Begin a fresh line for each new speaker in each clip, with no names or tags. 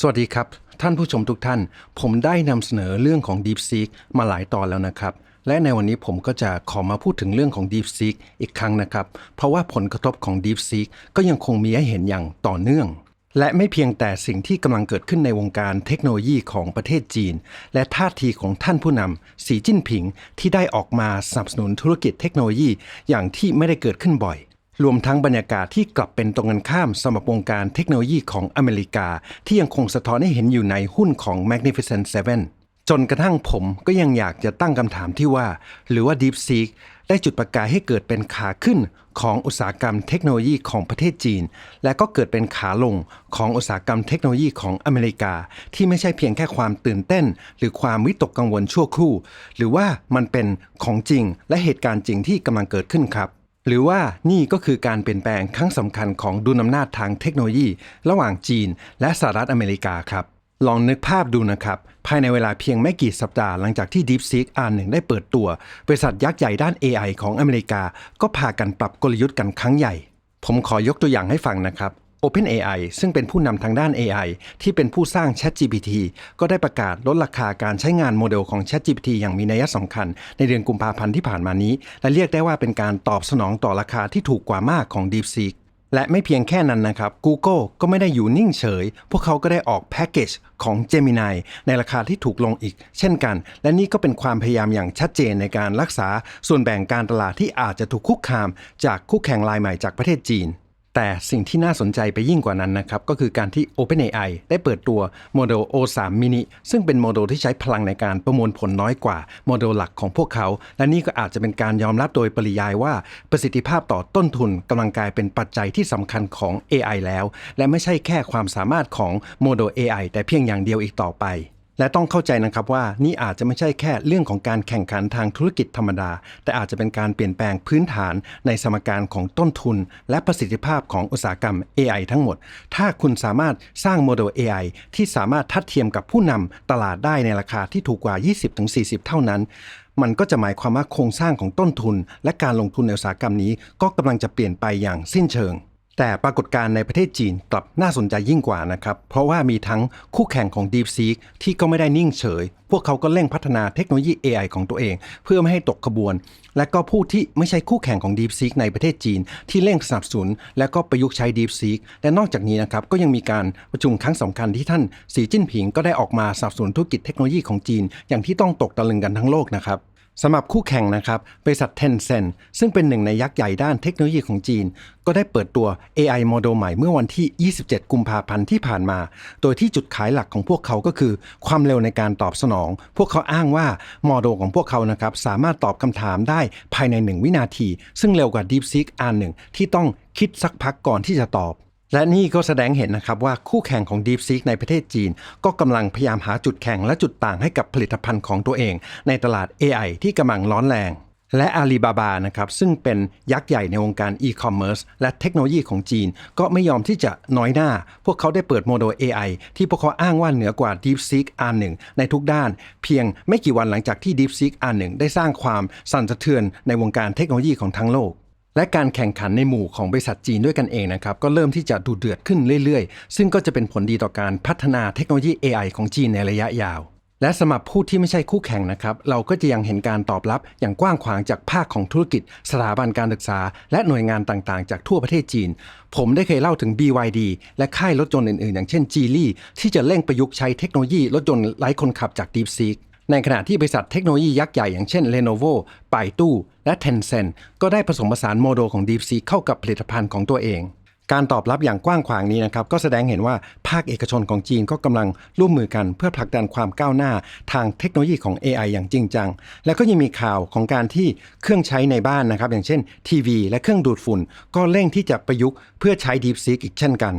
สวัสดีครับ ท่านผู้ชมทุกท่าน ผมได้นำเสนอเรื่องของ DeepSeek มาหลายตอนแล้วนะครับ และในวันนี้ผมก็จะขอมาพูดถึงเรื่องของ DeepSeek อีกครั้งนะครับ เพราะว่าผลกระทบของ DeepSeek ก็ยังคงมีให้เห็นอย่างต่อเนื่อง และไม่เพียงแต่สิ่งที่กำลังเกิดขึ้นในวงการเทคโนโลยีของประเทศจีน และท่าทีของท่านผู้นำสีจิ้นผิงที่ได้ออกมาสนับสนุนธุรกิจเทคโนโลยีอย่างที่ไม่ได้เกิดขึ้นบ่อย รวมทั้งบรรยากาศที่กลับเป็นตรงกันข้ามสำหรับวงการเทคโนโลยีของอเมริกา ที่ยังคงสะท้อนให้เห็นอยู่ในหุ้นของ Magnificent Seven จนกระทั่งผมก็ยังอยากจะตั้งคำถามที่ว่า หรือว่า DeepSeek ได้จุดประกายให้เกิดเป็นขาขึ้นของอุตสาหกรรมเทคโนโลยีของประเทศจีน และก็เกิดเป็นขาลงของอุตสาหกรรมเทคโนโลยีของอเมริกา ที่ไม่ใช่เพียงแค่ความตื่นเต้น หรือความวิตกกังวลชั่วครู่ หรือว่ามันเป็นของจริงและเหตุการณ์จริงที่กำลังเกิดขึ้นครับ หรือว่านี่ก็คือการเปลี่ยนแปลงครั้งสำคัญของดุลอำนาจทางเทคโนโลยี ระหว่างจีน และสหรัฐอเมริกาครับ ลองนึกภาพดูนะครับ ภายในเวลาเพียงไม่กี่สัปดาห์หลังจากที่ DeepSeek R1 ได้เปิดตัว บริษัทยักษ์ใหญ่ด้าน AI ของอเมริกา ก็พากันปรับกลยุทธ์กันครั้งใหญ่ ผมขอยกตัวอย่างให้ฟังนะครับ OpenAI ซึ่งเป็นผู้นำทางด้าน AI ที่เป็นผู้สร้าง ChatGPT ก็ได้ประกาศลดราคาการใช้งานโมเดลของ ChatGPT อย่างมีนัยสำคัญ ในเดือนกุมภาพันธ์ที่ผ่านมานี้ และเรียกได้ว่าเป็นการตอบสนองต่อราคาที่ถูกกว่ามากของ DeepSeek และไม่เพียงแค่นั้นนะครับ Google ก็ไม่ได้อยู่นิ่งเฉย พวกเขาก็ได้ออกแพ็กเกจของ Gemini ในราคาที่ถูกลงอีก เช่นกัน และนี่ก็เป็นความพยายามอย่างชัดเจนในการรักษาส่วนแบ่งการตลาดที่อาจจะถูกคุกคาม จากคู่แข่งรายใหม่จากประเทศจีน แต่สิ่งที่น่าสนใจไปยิ่งกว่านั้นนะครับ ก็คือการที่ OpenAI ได้เปิดตัวโมเดล O3 mini ซึ่งเป็นโมเดลที่ใช้พลังในการประมวลผลน้อยกว่าโมเดลหลักของพวกเขา และนี่ก็อาจจะเป็นการยอมรับโดยปริยายว่า ประสิทธิภาพต่อต้นทุนกำลังกลายเป็นปัจจัยที่สำคัญของ AI แล้ว และไม่ใช่แค่ความสามารถของโมเดล AI แต่เพียงอย่างเดียวอีกต่อไป และต้องเข้าใจนะครับว่านี่อาจจะไม่ใช่แค่เรื่องของการแข่งขันทางธุรกิจธรรมดา แต่อาจจะเป็นการเปลี่ยนแปลงพื้นฐานในสมการของต้นทุน และประสิทธิภาพของอุตสาหกรรม AI ทั้งหมด ถ้าคุณสามารถสร้างโมเดล AI ที่สามารถทัดเทียมกับผู้นำตลาดได้ในราคาที่ถูกกว่า 20-40 เท่านั้น มันก็จะหมายความว่าโครงสร้างของต้นทุน และการลงทุนในอุตสาหกรรมนี้ ก็กำลังจะเปลี่ยนไปอย่างสิ้นเชิง แต่ปรากฏการณ์ในประเทศจีนกลับน่าสนใจยิ่งกว่านะครับ เพราะว่ามีทั้งคู่แข่งของ DeepSeek ที่ก็ไม่ได้นิ่งเฉย พวกเขาก็เร่งพัฒนาเทคโนโลยี AI ของตัวเอง เพื่อไม่ให้ตกขบวน และก็ผู้ที่ไม่ใช่คู่แข่งของ DeepSeek ในประเทศจีน ที่เร่งสนับสนุน และก็ประยุกต์ใช้ DeepSeek และนอกจากนี้นะครับก็ยังมีการประชุมครั้งสำคัญที่ท่านสีจิ้นผิงก็ได้ออกมาสนับสนุนธุรกิจเทคโนโลยีของจีน อย่างที่ต้องตกตะลึงกันทั้งโลกนะครับ สำหรับคู่แข่งนะครับบริษัท Tencent ซึ่งเป็นหนึ่งในยักษ์ใหญ่ด้านเทคโนโลยีของจีน ก็ได้เปิดตัว AI โมเดลใหม่เมื่อวันที่ 27 กุมภาพันธ์ที่ผ่านมา โดยที่จุดขายหลักของพวกเขาก็คือ ความเร็วในการตอบสนอง พวกเขาอ้างว่าโมเดลของพวกเขานะครับสามารถตอบคำถามได้ภายใน 1 วินาที ซึ่งเร็วกว่า DeepSeek R1 ที่ต้องคิดสักพักก่อนที่จะตอบ และนี่ก็แสดงเห็นนะครับว่าคู่แข่งของ DeepSeek ในประเทศจีน ก็กำลังพยายามหาจุดแข่งและจุดต่างให้กับผลิตภัณฑ์ของตัวเอง ในตลาด AI ที่กำลังร้อนแรง และอาลีบาบานะครับซึ่งเป็นยักษ์ใหญ่ในวงการอีคอมเมิร์ซและเทคโนโลยีของจีน ก็ไม่ยอมที่จะน้อยหน้า พวกเขาได้เปิดโมเดล AI ที่พวกเขาอ้างว่าเหนือกว่า DeepSeek R1 ในทุกด้าน เพียงไม่กี่วันหลังจากที่ DeepSeek R1 ได้สร้างความสั่นสะเทือนในวงการเทคโนโลยีของทั้งโลก และการแข่งขันในหมู่ของบริษัทจีนด้วยกันเองนะครับก็เริ่มที่จะดูเดือดขึ้นเรื่อยๆ ซึ่งก็จะเป็นผลดีต่อการพัฒนาเทคโนโลยี AI ของจีนในระยะยาว และสำหรับผู้ที่ไม่ใช่คู่แข่งนะครับเราก็จะยังเห็นการตอบรับอย่างกว้างขวางจากภาคของธุรกิจ สถาบันการศึกษา และหน่วยงานต่างๆ จากทั่วประเทศจีน ผมได้เคยเล่าถึง BYD และค่ายรถยนต์อื่นๆ อย่างเช่น Geely ที่จะเร่งประยุกต์ใช้เทคโนโลยีรถยนต์ไร้คนขับจาก DeepSeek ในขณะที่บริษัทเทคโนโลยียักษ์ใหญ่อย่างเช่น Lenovo ปายตู้และ Tencent ก็ได้ผสมผสานโมเดลของ DeepSeek เข้ากับผลิตภัณฑ์ของตัวเอง การตอบรับอย่างกว้างขวางนี้นะครับก็แสดงเห็นว่าภาคเอกชนของจีนก็กำลังร่วมมือกันเพื่อผลักดันความก้าวหน้าทางเทคโนโลยีของ AI อย่างจริงจัง และก็ยังมีข่าวของการที่เครื่องใช้ในบ้านนะครับอย่างเช่นทีวี และเครื่องดูดฝุ่น ก็เร่งที่จะประยุกต์เพื่อใช้ DeepSeek อีกเช่นกัน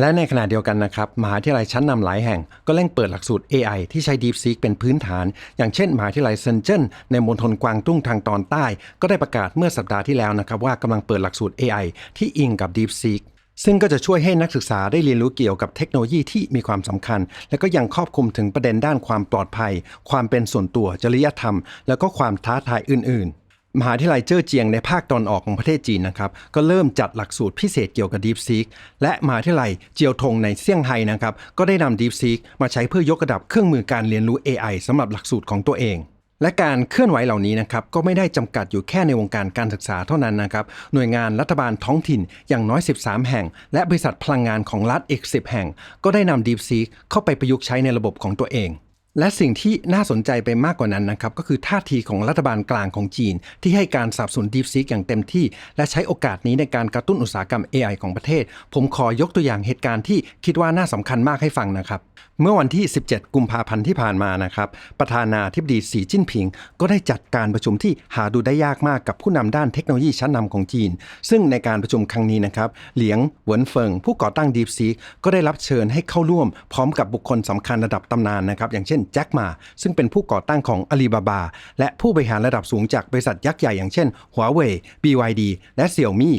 และในขณะเดียวกันนะครับมหาวิทยาลัยชั้นนำหลายแห่งก็เร่งเปิดหลักสูตร AI ที่ใช้ DeepSeek เป็นพื้นฐาน อย่างเช่นมหาวิทยาลัยเซนเจิ้นในมณฑลกวางตุ้งทางตอนใต้ ก็ได้ประกาศเมื่อสัปดาห์ที่แล้วนะครับว่ากำลังเปิดหลักสูตร AI ที่อิงกับ DeepSeek ซึ่งก็จะช่วยให้นักศึกษาได้เรียนรู้เกี่ยวกับเทคโนโลยีที่มีความสำคัญ และก็ยังครอบคลุมถึงประเด็นด้านความปลอดภัย ความเป็นส่วนตัวจริยธรรม แล้วก็ความท้าทายอื่น ๆ มหาวิทยาลัยเจ้อเจียงในภาคตอนออกของประเทศจีนนะครับก็เริ่มจัดหลักสูตรพิเศษเกี่ยวกับ DeepSeek และมหาวิทยาลัยเจียวทงในเซี่ยงไฮ้นะครับก็ได้นำ DeepSeek มาใช้เพื่อยกระดับเครื่องมือการเรียนรู้ AI สำหรับหลักสูตรของตัวเอง และการเคลื่อนไหวเหล่านี้นะครับก็ไม่ได้จำกัดอยู่แค่ในวงการการศึกษาเท่านั้นนะครับหน่วยงานรัฐบาลท้องถิ่นอย่างน้อย 13 แห่ง และบริษัทพลังงานของรัฐอีก 10 แห่ง ก็ได้นำ DeepSeek เข้าไปประยุกต์ใช้ในระบบของตัวเอง และสิ่งที่น่าสนใจไปมากกว่านั้นนะครับก็คือท่าทีของรัฐบาลกลางของจีน ที่ให้การสนับสนุนดีฟซิกอย่างเต็มที่ และใช้โอกาสนี้ในการกระตุ้นอุตสาหกรรม AI ของประเทศ ผมขอยกตัวอย่างเหตุการณ์ที่คิดว่าน่าสำคัญมากให้ฟังนะครับ เมื่อวันที่ 17 กุมภาพันธ์ที่ผ่านมานะครับ ประธานาธิบดีสีจิ้นผิง ก็ได้จัดการประชุมที่หาดูได้ยากมากกับผู้นำด้านเทคโนโลยีชั้นนำของจีน ซึ่งในการประชุมครั้งนี้นะครับ เหลียงเหวินเฟิง ผู้ก่อตั้ง DeepSeek ก็ได้รับเชิญให้เข้าร่วม พร้อมกับบุคคลสำคัญระดับตำนานนะครับ อย่างเช่นแจ็คมา ซึ่งเป็นผู้ก่อตั้งของอาลีบาบา และผู้บริหารระดับสูงจากบริษัทยักษ์ใหญ่อย่างเช่น Huawei BYD และ Xiaomi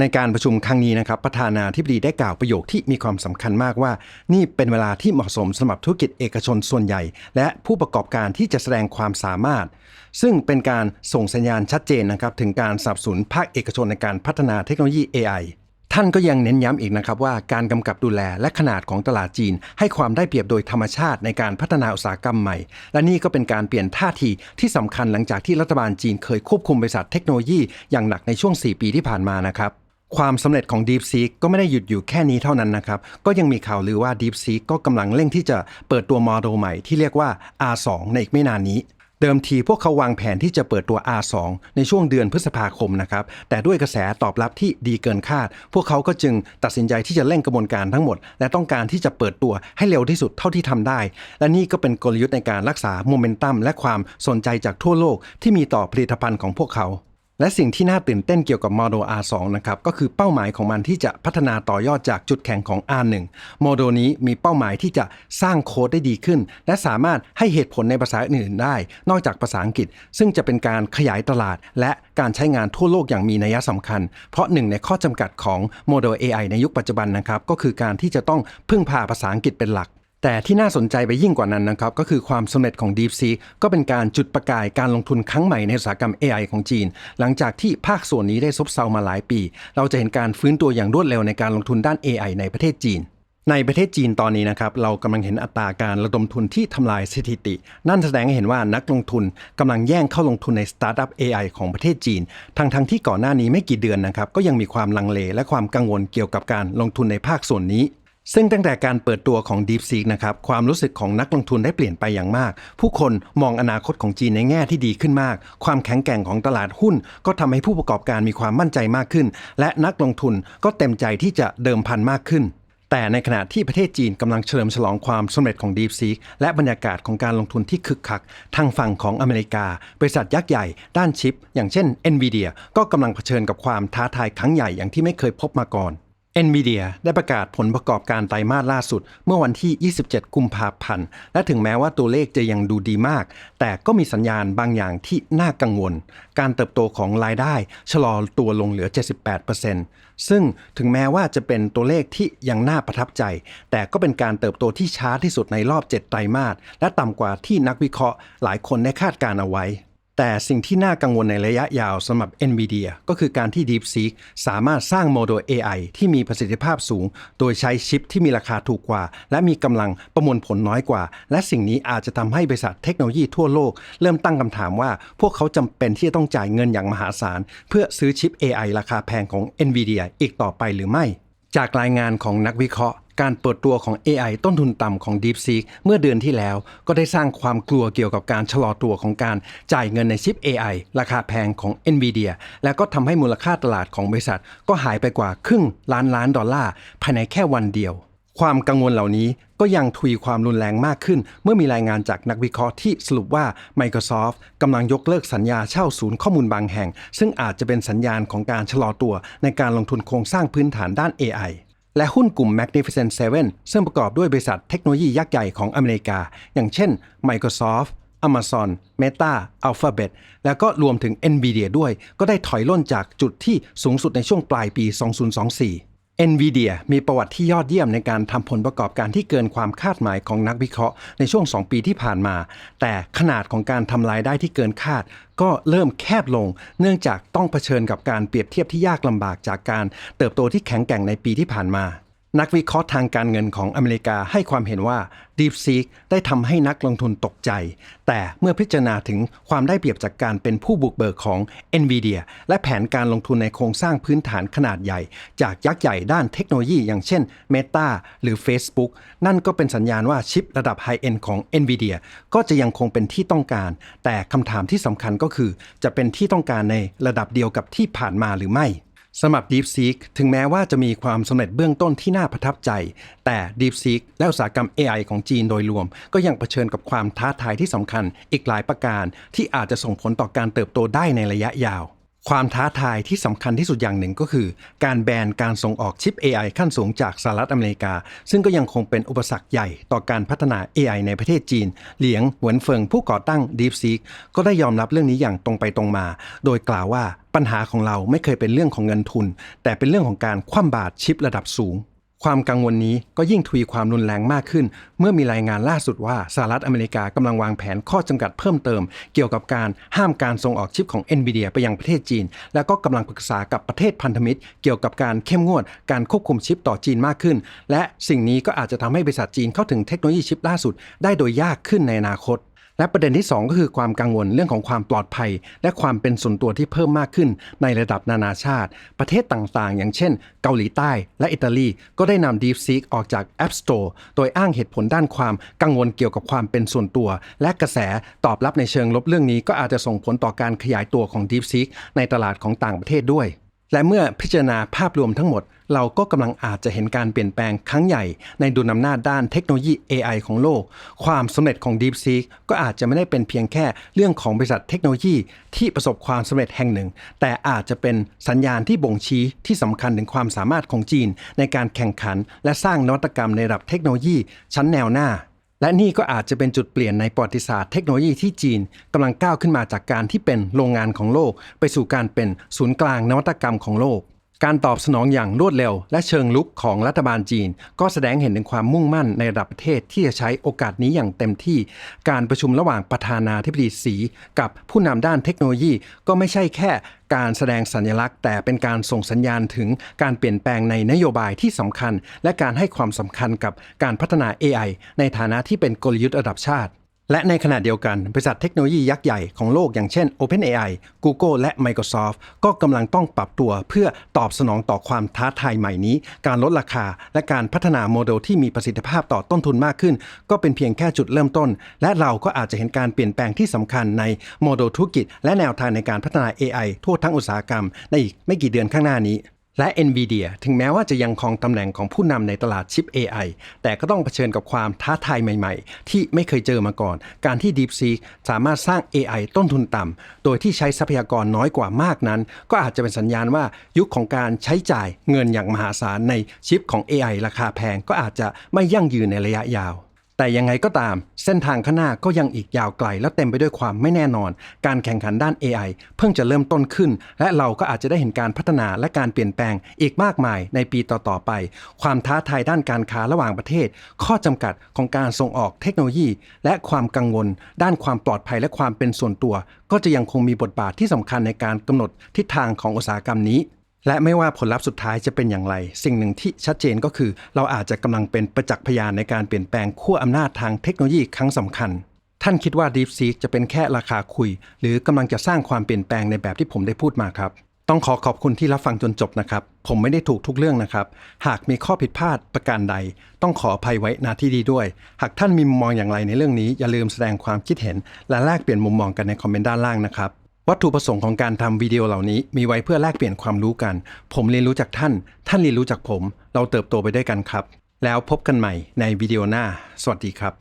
ในการประชุมครั้งนี้นะครับประธานาธิบดีได้กล่าวประโยคที่มีความสำคัญมากว่า นี่เป็นเวลาที่เหมาะสมสำหรับธุรกิจเอกชนส่วนใหญ่ และผู้ประกอบการที่จะแสดงความสามารถ ซึ่งเป็นการส่งสัญญาณชัดเจนนะครับถึงการสนับสนุนภาคเอกชนในการพัฒนาเทคโนโลยี AI ท่านก็ยังเน้นย้ำอีกนะครับว่าการกำกับดูแลและขนาดของตลาดจีน ให้ความได้เปรียบโดยธรรมชาติในการพัฒนาอุตสาหกรรมใหม่ และนี่ก็เป็นการเปลี่ยนท่าทีที่สำคัญหลังจากที่รัฐบาลจีนเคยควบคุมบริษัทเทคโนโลยีอย่างหนักในช่วง 4 ปีที่ผ่านมานะครับ ความสำเร็จของ DeepSeek ก็ไม่ได้หยุดอยู่แค่นี้เท่านั้นนะครับ ก็ยังมีข่าวลือว่า DeepSeek ก็กำลังเร่งที่จะเปิดตัวโมเดลใหม่ที่เรียกว่า R2 ในอีกไม่นานนี้เดิมทีพวกเขาวางแผนที่จะเปิดตัว R2 ในช่วงเดือนพฤษภาคมนะครับ แต่ด้วยกระแสตอบรับที่ดีเกินคาด พวกเขาก็จึงตัดสินใจที่จะเร่งกระบวนการทั้งหมด และต้องการที่จะเปิดตัวให้เร็วที่สุดเท่าที่ทำได้ และนี่ก็เป็นกลยุทธ์ในการรักษาโมเมนตัมและความสนใจจากทั่วโลกที่มีต่อผลิตภัณฑ์ของพวกเขา และสิ่งที่น่าตื่นเต้นเกี่ยวกับ Model R2 นะครับก็คือเป้าหมายของมันที่จะพัฒนาต่อยอดจากจุดแข็งของ R1 โมเดลนี้มีเป้าหมายที่จะสร้างโค้ดได้ดีขึ้น และสามารถให้เหตุผลในภาษาอื่นได้ นอกจากภาษาอังกฤษ ซึ่งจะเป็นการขยายตลาด และการใช้งานทั่วโลกอย่างมีนัยสำคัญ เพราะหนึ่งในข้อจำกัดของโมเดล AI ในยุคปัจจุบันนะครับก็คือการที่จะต้องพึ่งพาภาษาอังกฤษเป็นหลัก แต่ที่น่าสนใจไปยิ่งกว่านั้นนะครับ ก็คือความสำเร็จของ DeepSeek ก็เป็นการจุดประกายการลงทุนครั้งใหม่ในอุตสาหกรรม AI ของจีน หลังจากที่ภาคส่วนนี้ได้ซบเซามาหลายปี เราจะเห็นการฟื้นตัวอย่างรวดเร็วในการลงทุนด้าน AI ในประเทศจีนในประเทศจีนตอนนี้นะครับเรากำลังเห็นอัตราการระดมทุนที่ทำลายสถิติ นั่นแสดงให้เห็นว่านักลงทุนกำลังแย่งเข้าลงทุนในสตาร์ทอัพ AI ของประเทศจีนทั้งทั้งๆที่ก่อนหน้านี้ไม่กี่เดือนนะครับก็ยังมีความลังเลและความกังวลเกี่ยวกับการลงทุนในภาคส่วนนี้ ซึ่งตั้งแต่การเปิดตัวของ DeepSeek นะครับความรู้สึกของนักลงทุนได้เปลี่ยนไปอย่างมาก ผู้คนมองอนาคตของจีนในแง่ที่ดีขึ้นมาก ความแข็งแกร่งของตลาดหุ้น ก็ทำให้ผู้ประกอบการมีความมั่นใจมากขึ้น และนักลงทุนก็เต็มใจที่จะเดิมพันมากขึ้น แต่ในขณะที่ประเทศจีนกำลังเฉลิมฉลองความสำเร็จของ DeepSeek และบรรยากาศของการลงทุนที่คึกคัก ทางฝั่งของอเมริกา บริษัทยักษ์ใหญ่ ด้านชิป อย่างเช่น NVIDIA ก็กำลังเผชิญกับความท้าทายครั้งใหญ่อย่างที่ไม่เคยพบมาก่อน NVIDIA ได้ประกาศผลประกอบการไตรมาสล่าสุด เมื่อวันที่ 27 กุมภาพันธ์ และถึงแม้ว่าตัวเลขจะยังดูดีมาก แต่ก็มีสัญญาณบางอย่างที่น่ากังวล การเติบโตของรายได้ชะลอตัวลงเหลือ 78%ซึ่งถึงแม้ว่าจะเป็นตัวเลขที่ยังน่าประทับใจ แต่ก็เป็นการเติบโตที่ช้าที่สุดในรอบ 7 ไตรมาสและต่ำกว่าที่นักวิเคราะห์หลายคนได้คาดการเอาไว้ แต่สิ่งที่น่ากังวลในระยะยาวสำหรับ NVIDIA ก็คือการที่ DeepSeek สามารถสร้างโมเดล AI ที่มีประสิทธิภาพสูง โดยใช้ชิปที่มีราคาถูกกว่า และมีกำลังประมวลผลน้อยกว่า และสิ่งนี้อาจจะทำให้บริษัทเทคโนโลยีทั่วโลก เริ่มตั้งคำถามว่า พวกเขาจำเป็นที่จะต้องจ่ายเงินอย่างมหาศาล เพื่อซื้อชิป AI ราคาแพงของ NVIDIA อีกต่อไปหรือไม่ จากรายงานของนักวิเคราะห์ การเปิดตัวของ AI ต้นทุนต่ำของ DeepSeek เมื่อเดือนที่แล้วก็ได้สร้างความกลัวเกี่ยวกับการชะลอตัวของการจ่ายเงินในชิป AI ราคาแพงของ NVIDIA และก็ทำให้มูลค่าตลาดของบริษัท ก็หายไปกว่าครึ่งล้านล้านดอลลาร์ภายในแค่วันเดียว ความกังวลเหล่านี้ก็ยังทวีความรุนแรงมากขึ้น เมื่อมีรายงานจากนักวิเคราะห์ที่สรุปว่า Microsoft กำลังยกเลิกสัญญาเช่าศูนย์ข้อมูลบางแห่ง ซึ่งอาจจะเป็นสัญญาณของการชะลอตัวในการลงทุนโครงสร้างพื้นฐานด้าน AI และหุ้นกลุ่ม Magnificent Seven ซึ่งประกอบด้วยบริษัทเทคโนโลยียักษ์ใหญ่ของอเมริกา อย่างเช่น Microsoft Amazon Meta Alphabet แล้วก็รวมถึง Nvidia ด้วย ก็ได้ถอยล่นจากจุดที่สูงสุดในช่วงปลายปี 2024 NVIDIA มีประวัติที่ยอดเยี่ยมในการทำผลประกอบการที่เกินความคาดหมายของนักวิเคราะห์ในช่วง 2 ปีที่ผ่านมา แต่ขนาดของการทำรายได้ที่เกินคาด ก็เริ่มแคบลง เนื่องจากต้องเผชิญกับการเปรียบเทียบที่ยากลำบากจากการเติบโตที่แข็งแกร่งในปีที่ผ่านมา นักวิเคราะห์ทางการเงินของอเมริกาให้ความเห็นว่า DeepSeek ได้ทำให้นักลงทุนตกใจ แต่เมื่อพิจารณาถึงความได้เปรียบจากการเป็นผู้บุกเบิกของ NVIDIA และแผนการลงทุนในโครงสร้างพื้นฐานขนาดใหญ่ จากยักษ์ใหญ่ด้านเทคโนโลยีอย่างเช่น Meta หรือ Facebook นั่นก็เป็นสัญญาณว่าชิประดับไฮเอ็นของ NVIDIA ก็จะยังคงเป็นที่ต้องการ แต่คำถามที่สำคัญก็คือ จะเป็นที่ต้องการในระดับเดียวกับที่ผ่านมาหรือไม่ สำหรับ DeepSeek ถึงแม้ว่าจะมีความสำเร็จเบื้องต้นที่น่าประทับใจ แต่ DeepSeek และอุตสาหกรรม AI ของจีนโดยรวม ก็ยังเผชิญกับความท้าทายที่สำคัญอีกหลายประการ ที่อาจจะส่งผลต่อการเติบโตได้ในระยะยาว ความท้าทายที่สำคัญที่สุดอย่างหนึ่งก็คือ การแบนการส่งออกชิป AI ขั้นสูงจากสหรัฐอเมริกา ซึ่งก็ยังคงเป็นอุปสรรคใหญ่ต่อการพัฒนา AI ในประเทศจีน เหลียงหวนเฟิงผู้ก่อตั้ง DeepSeek ก็ได้ยอมรับเรื่องนี้อย่างตรงไปตรงมา โดยกล่าวว่าปัญหาของเราไม่เคยเป็นเรื่องของเงินทุน แต่เป็นเรื่องของการคว่ำบาตรชิประดับสูง ความกังวลนี้ก็ยิ่งทวีความรุนแรงมากขึ้น เมื่อมีรายงานล่าสุดว่าสหรัฐอเมริกากำลังวางแผนข้อจำกัดเพิ่มเติม เกี่ยวกับการห้ามการส่งออกชิปของ NVIDIA ไปยังประเทศจีน แล้วก็กำลังปรึกษากับประเทศพันธมิตร เกี่ยวกับการเข้มงวดการควบคุมชิปต่อจีนมากขึ้น และสิ่งนี้ก็อาจจะทำให้บริษัทจีนเข้าถึงเทคโนโลยีชิปล่าสุด ได้โดยยากขึ้นในอนาคต และประเด็นที่ 2 ก็คือความกังวลเรื่องของความปลอดภัย และความเป็นส่วนตัวที่เพิ่มมากขึ้นในระดับนานาชาติ ประเทศต่างๆ อย่างเช่น เกาหลีใต้และอิตาลี ก็ได้นำ DeepSeek ออกจาก App Store โดยอ้างเหตุผลด้านความกังวลเกี่ยวกับความเป็นส่วนตัว และกระแสตอบรับในเชิงลบเรื่องนี้ ก็อาจจะส่งผลต่อการขยายตัวของ DeepSeek ในตลาดของต่างประเทศด้วย และเมื่อพิจารณาภาพรวมทั้งหมด เราก็กำลังอาจจะเห็นการเปลี่ยนแปลงครั้งใหญ่ ในดุลอำนาจด้านเทคโนโลยี AI ของโลก ความสำเร็จของ DeepSeek ก็อาจจะไม่ได้เป็นเพียงแค่เรื่องของบริษัทเทคโนโลยี ที่ประสบความสำเร็จแห่งหนึ่ง แต่อาจจะเป็นสัญญาณที่บ่งชี้ที่สำคัญถึงความสามารถของจีน ในการแข่งขัน และสร้างนวัตกรรมในระดับเทคโนโลยี ชั้นแนวหน้า และนี่ก็อาจจะเป็นจุดเปลี่ยนในประวัติศาสตร์เทคโนโลยีที่จีนกำลังก้าวขึ้นมาจากการที่เป็นโรงงานของโลก ไปสู่การเป็นศูนย์กลางนวัตกรรมของโลก การตอบสนองอย่างรวดเร็ว และเชิงลุกของรัฐบาลจีน ก็แสดงเห็นถึงความมุ่งมั่นในระดับประเทศที่จะใช้โอกาสนี้อย่างเต็มที่ การประชุมระหว่างประธานาธิบดีสี กับผู้นำด้านเทคโนโลยีก็ไม่ใช่แค่การแสดงสัญลักษณ์ แต่เป็นการส่งสัญญาณถึงการเปลี่ยนแปลงในนโยบายที่สำคัญ และการให้ความสำคัญกับการพัฒนา AI ในฐานะที่เป็นกลยุทธ์ระดับชาติ และในขณะเดียวกัน บริษัทเทคโนโลยียักษ์ใหญ่ของโลกอย่างเช่น OpenAI Google และ Microsoft ก็กำลังต้องปรับตัวเพื่อตอบสนองต่อความท้าทายใหม่นี้ การลดราคา และการพัฒนาโมเดลที่มีประสิทธิภาพต่อต้นทุนมากขึ้น ก็เป็นเพียงแค่จุดเริ่มต้น และเราก็อาจจะเห็นการเปลี่ยนแปลงที่สำคัญในโมเดลธุรกิจ และแนวทางในการพัฒนา AI ทั่วทั้งอุตสาหกรรมในอีกไม่กี่เดือนข้างหน้านี้ และ NVIDIA ถึงแม้ว่าจะยังครองตำแหน่งของผู้นำในตลาดชิป AI แต่ก็ต้องเผชิญกับความท้าทายใหม่ๆ ที่ไม่เคยเจอมาก่อน การที่ DeepSeek สามารถสร้าง AI ต้นทุนต่ำ โดยที่ใช้ทรัพยากรน้อยกว่ามากนั้น ก็อาจจะเป็นสัญญาณว่ายุคของการใช้จ่ายเงินอย่างมหาศาลในชิปของ AI ราคาแพงก็อาจจะไม่ยั่งยืนในระยะยาว แต่ยังไงก็ตาม เส้นทางข้างหน้าก็ยังอีกยาวไกล และเต็มไปด้วยความไม่แน่นอน การแข่งขันด้าน AI เพิ่งจะเริ่มต้นขึ้น และเราก็อาจจะได้เห็นการพัฒนาและการเปลี่ยนแปลงอีกมากมายในปีต่อๆไป ความท้าทายด้านการค้าระหว่างประเทศ ข้อจำกัดของการส่งออกเทคโนโลยี และความกังวล ด้านความปลอดภัยและความเป็นส่วนตัว ก็จะยังคงมีบทบาทที่สำคัญในการกำหนดทิศทางของอุตสาหกรรมนี้ และไม่ว่าผลลัพธ์สุดท้ายจะเป็นอย่างไร สิ่งหนึ่งที่ชัดเจนก็คือ เราอาจจะกำลังเป็นประจักษ์พยานในการเปลี่ยนแปลงขั้วอำนาจทางเทคโนโลยีครั้งสำคัญ ท่านคิดว่า DeepSeek จะเป็นแค่ราคาคุย หรือกำลังจะสร้างความเปลี่ยนแปลงในแบบที่ผมได้พูดมาครับ ต้องขอขอบคุณที่รับฟังจนจบนะครับ ผมไม่ได้ถูกทุกเรื่องนะครับ หากมีข้อผิดพลาดประการใด ต้องขออภัยไว้ณที่ดีด้วย หากท่านมีมุมมองอย่างไรในเรื่องนี้อย่าลืมแสดงความคิดเห็น และแลกเปลี่ยนมุมมองกันในคอมเมนต์ด้านล่างนะครับ วัตถุประสงค์ของการทำวิดีโอเหล่านี้มีไว้เพื่อแลกเปลี่ยนความรู้กัน ผมเรียนรู้จากท่าน ท่านเรียนรู้จากผม เราเติบโตไปด้วยกันครับ แล้วพบกันใหม่ในวิดีโอหน้า สวัสดีครับ